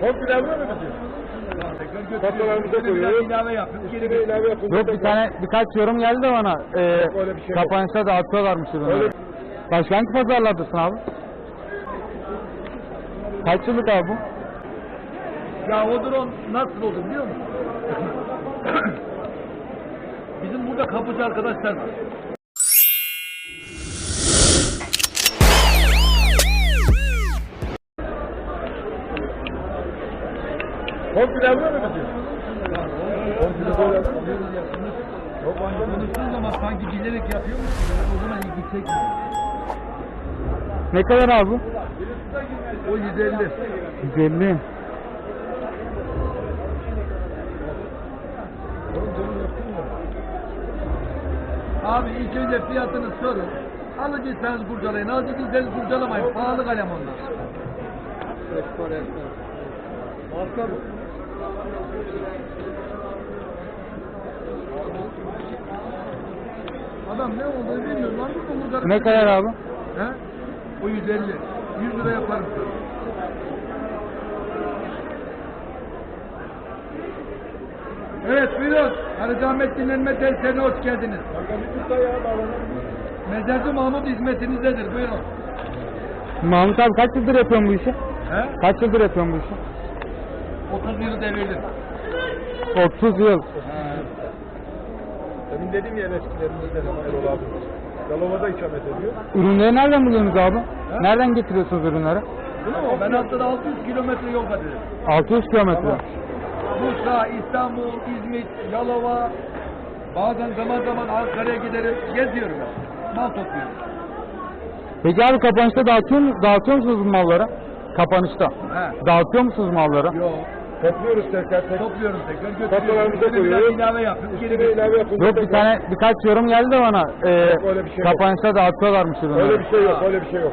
Komple avro mu bizim? Kasalarımıza koyuyoruz. ilave yapıp geri ilave yapıp Yok bir tane birkaç yorum geldi de bana. Ee, Yok, öyle bir şey yok. kapanışta dağıtıyorlarmış ürünleri. Öyle- Başka hangi pazarlardasın abi? Kaç yıllık abi bu? Ya o drone nasıl oldu biliyor musun? Bizim burada kapıcı arkadaşlar var. Komple avro mu bizim? Komple böyle. Yok konuştuğun zaman sanki bilerek yapıyormuş gibi o zaman ilgi çekmiyor. Ne kadar abi bu? O 150. 150. Abi ilk önce fiyatını sorun. Alıcıysanız kurcalayın. Alıcı değilseniz kurcalamayın. Pahalı kalem onlar. Marka bu. Adam ne olduğunu bilmiyorum lan. Bu kurcalayın. Ne kadar abi? He? O 150. 100 lira yaparım sana. Evet buyurun. Ali Ahmet Dinlenme Tesislerine hoş geldiniz. Mezarcı Mahmut hizmetinizdedir. Buyurun. Mahmut abi kaç yıldır yapıyorsun bu işi? He? Kaç yıldır yapıyorsun bu işi? 30 yılı devirdim. 30 yıl. Demin dedim ya eskilerimizde de Erol abi. Yalova'da ikamet ediyor. Ürünleri nereden buluyorsunuz abi? Nereden getiriyorsunuz ürünleri? Mu? Ben haftada 600 kilometre yol kat ederim. 600 kilometre. Bursa, İstanbul, İzmit, Yalova, bazen zaman zaman Ankara'ya giderim, geziyorum ben. Mal topluyorum. Peki abi kapanışta dağıtıyor, mu- dağıtıyor musunuz bu malları? Kapanışta. He. Dağıtıyor musunuz malları? Yok. Topluyoruz tekrar tekrar. Topluyorum tekrar götürüyorum. Kasalarımıza koyuyoruz. ilave yapıp geri Üstüne ilave yapıp Yok bir tane birkaç yorum geldi de bana. Ee, öyle bir şey yok. kapanışta dağıtıyorlarmış ürünleri. Öyle bir şey yok, öyle bir şey yok.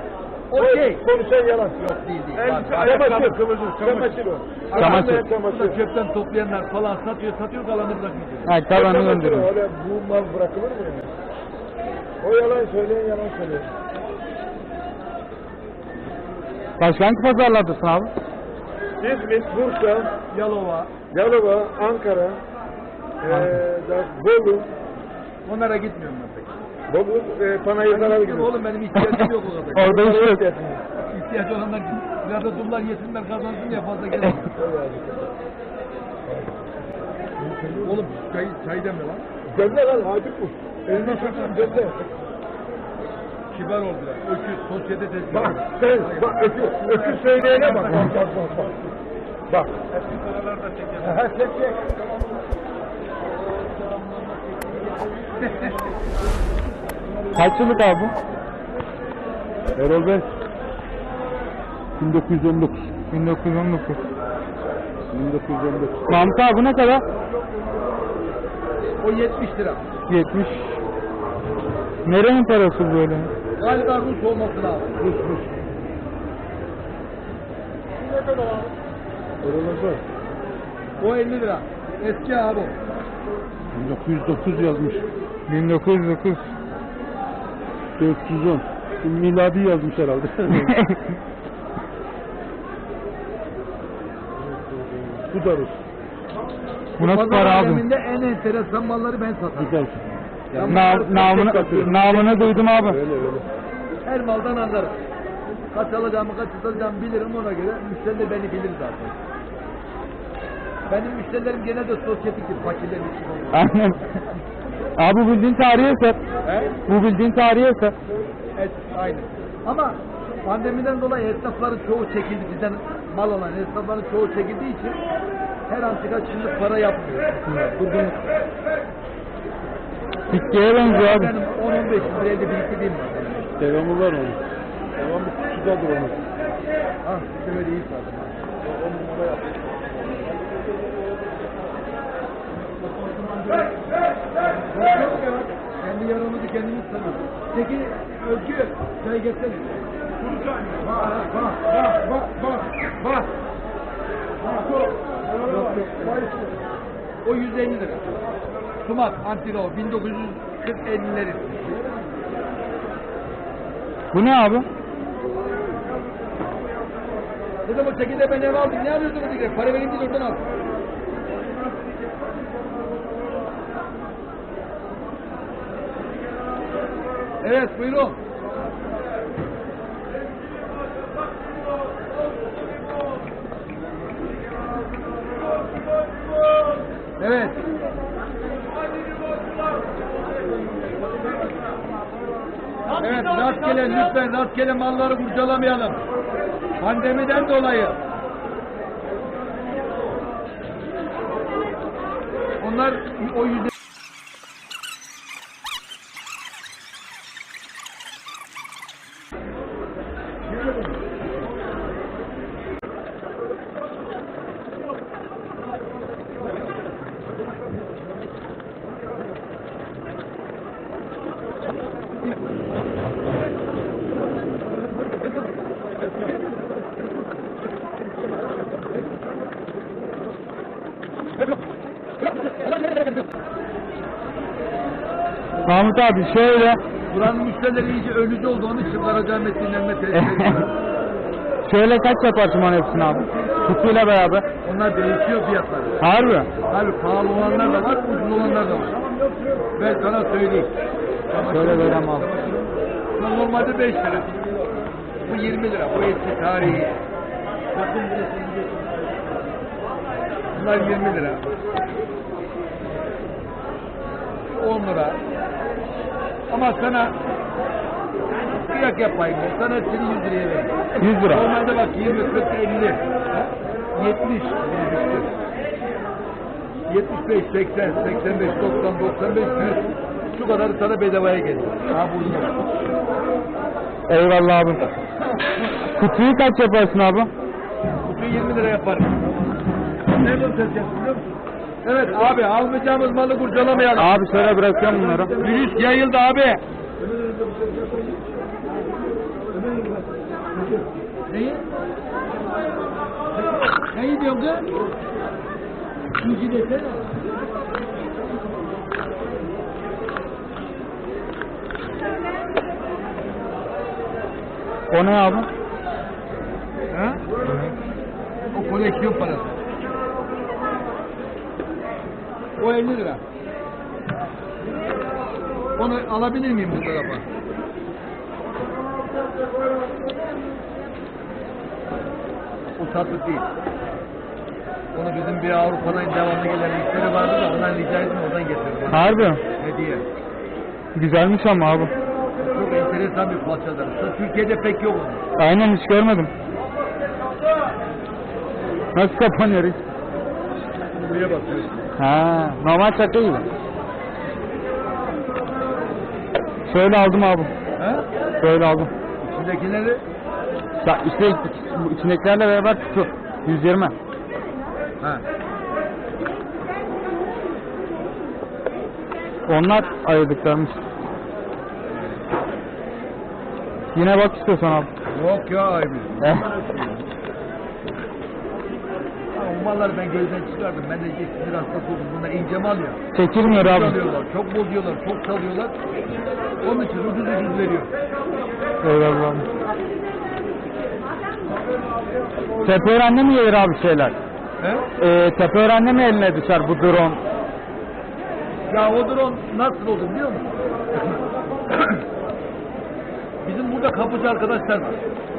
Okey. Konuşan yalan. Yok değil değil. Elbise, Bak, ayakkabı, kıvırcık, çamaşır o. Çamaşır. Ayağında Bu da çamaşır. çöpten toplayanlar falan satıyor, satıyor kalanı bırakmıyor. Ha, kalanı Çamaşır o, gönderiyor. Öyle bu mal bırakılır mı yani? O yalan söyleyen yalan söylüyor. Başka hangi pazarlardasın abi? İzmit, Bursa, Yalova. Yalova, Ankara, da Bolu, Onlara gitmiyorum ben pek. Bolu, e, Panayır'dan Ben al gitmiyorum gidiyor. oğlum benim ihtiyacım yok o kadar. Orada iş yok. İhtiyaç olanlar biraz da dumlar yesinler kazansın diye fazla gelmiyor. oğlum çay, çay deme lan. Gönder lan, hacip bu. Elini sürtün, gönder. Kibar oldular. Öküz, sosyete tezgahı. Bak, sen, bak, öküz, öküz söyleyene bak. Bak, bak, bak, bak. Bak. Eski paralar da çeker. Ha, çek, çek. Kaç yıllık abi bu? Erol Bey. 1919. 1919. 1919. Mahmut abi bu ne kadar? O 70 lira. 70. Nerenin parası böyle? Galiba Rus olması lazım. Rus, Rus. Erol Hoca. O 50 lira. Eski abi. 1909 yazmış. 1909. 410. Miladi yazmış herhalde. Bu da Rus. bu nasıl Pazar para abi? aleminde en enteresan malları ben satarım. Güzel. Na- namını, namını duydum abi. Öyle öyle. Her maldan anlarım. Kaç alacağımı kaç satacağımı bilirim ona göre. Müşteri de beni bilir zaten. Benim müşterilerim gene de sosyetiktir. Fakirler için olur. Aynen. Abi bu bildiğin tarihi eser. He? Bu bildiğin tarihi eser. Evet, aynı. Ama pandemiden dolayı esnafların çoğu çekildi. Bizden mal alan esnafların çoğu çekildiği için her antika şimdi para yapmıyor. Durgunluk. Bitkiye benziyor abi. Benim 10-15 lira elde biriktirdiğim var. Devamı var onun. Onun. Ah, işte böyle iyi zaten. On numara yap. Kendi yaramızı kendimiz tanıyoruz. Peki Özgür, çay getirsene. Bak, bak, bak, bak, bak, bak. Yok, yok. O 150 lira. Sumat, Antilo, 1940-50'lerin. Bu ne abi? Dedim o çekirdeği ben eve aldım. Ne o çekirdeği? Para değil oradan al. Evet buyurun. Evet. Evet rastgele lütfen rastgele malları kurcalamayalım. Pandemiden dolayı. Onlar o yüzden Mahmut abi şöyle buranın müşterileri iyice ölücü oldu. Onun için Karacaahmet dinlenme tesisleri. şöyle kaç yaparsın bana hepsini abi? Kutuyla beraber. Onlar değişiyor fiyatları. Harbi. Abi pahalı olanlar da var, ucuz olanlar da var. Ben sana söyleyeyim. Şöyle verem abi. Bu normalde 5 lira. Bu 20 lira. Bu eski tarihi. Bakın burası. Bunlar 20 lira. 10 lira. Ama sana kıyak yapayım. ben. Sana hepsini 100 liraya vereyim. 100 lira. Normalde bak 20, 40, 50. ha? 70. 75, 80, 85, 90, 95, 100. Şu kadar sana bedavaya geliyor. Ha bu. Eyvallah abi. Kutuyu kaç yaparsın abi? Kutuyu 20 lira yaparım. Ne bu ses biliyor musun? Evet abi almayacağımız malı kurcalamayalım. Abi şöyle bırakıyorum bunları. Virüs yayıldı abi. Neyi? Neyi diyorsun kız? İkinci desene. O ne abi? Ha? O koleksiyon parası. O 50 lira. Onu alabilir miyim bu tarafa? O satlık değil. Onu bizim bir Avrupa'dan devamlı gelen müşteri vardı da ondan rica ettim oradan getirdim. Harbi. Hediye. Güzelmiş ama abi. Çok enteresan bir parçadır. Türkiye'de pek yok onun. Aynen hiç görmedim. Nasıl kapanıyor hiç? Buraya bakıyorsun. Ha, normal çakı gibi. Şöyle aldım abi. Ha? Şöyle aldım. İçindekileri Ya işte içindekilerle beraber kutu. 120. ha. Onlar ayırdıklarımız. Yine bak istiyorsan abi. Yok ya abi. Malları ben gözden çıkardım. Ben de işte sinir hastası oldum. Bunlar ince mal ya. Çekilmiyor abi. çok bozuyorlar, çok salıyorlar. Onun için ucuz ucuz veriyor. Eyvallah. Tepeören'de mi gelir abi şeyler? He? Ee, Tepeören'de mi eline düşer bu drone? Ya o drone nasıl oldu biliyor musun? Bizim burada kapıcı arkadaşlar var.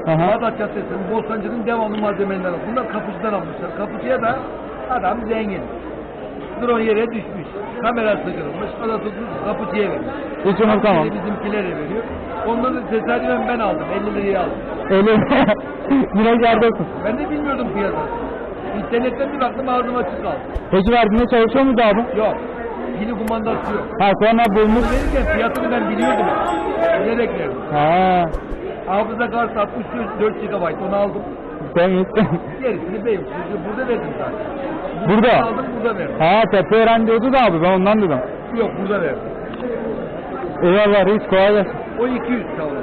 Aha. Bağdat Caddesi'nin, Bostancı'nın devamlı malzemeleri var. Bunlar kapıcıdan almışlar. Kapıcıya da adam zengin. Drone yere düşmüş. Kamerası kırılmış. Tutmuş, kapıcıya vermiş. Hiç unutamam. Biri bizimkilere veriyor. Onları tesadüfen ben aldım. 50 liraya aldım. Eli yine yerdesin. Ben de bilmiyordum piyasası. İnternetten bir baktım ağzım açık kaldı. Peki verdiğinde çalışıyor muydu abi? Yok. Yeni kumandası yok. Ha sonra bulmuş. Verirken fiyatını ben biliyordum. Bilerek verdim. Ha. Hafıza kartı 64 GB onu aldım. Temiz. Gerisini benim. Çünkü burada verdim zaten. Burada? Aldım burada verdim. Ha Tepeören diyordu da abi ben ondan dedim. Yok burada verdim. Eyvallah reis kolay gelsin. O 200 kaldı.